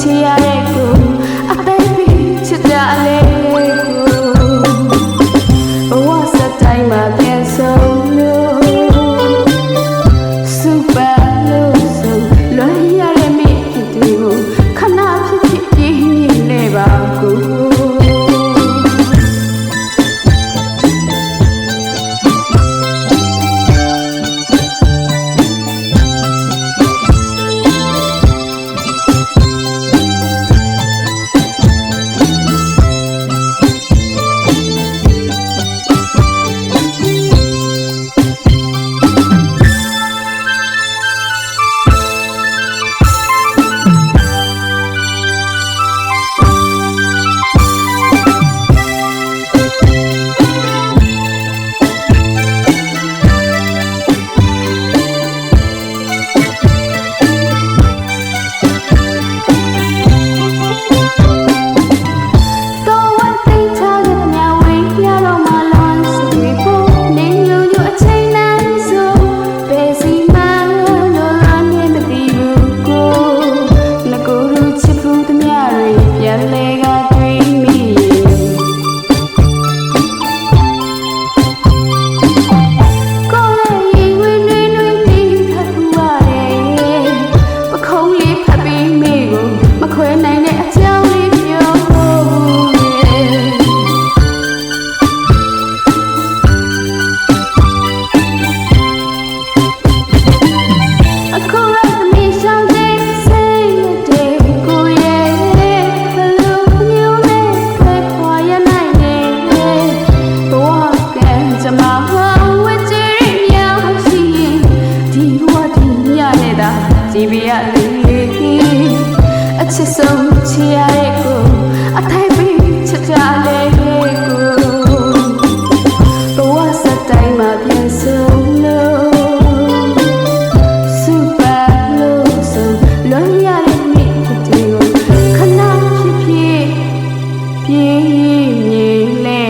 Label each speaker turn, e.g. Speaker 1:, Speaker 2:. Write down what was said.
Speaker 1: Siya ချစ်ဆုံးချစ်ရတဲ့ကိုအထိုက်ပြီးချစ်ကြလေကိုဘဝစတိုင်းမှာပြန်ဆုံးလို့ super low so လွန်ရတဲ့နေ့တွေကိုခဏဖြစ်ဖြစ်ပြင်းနေ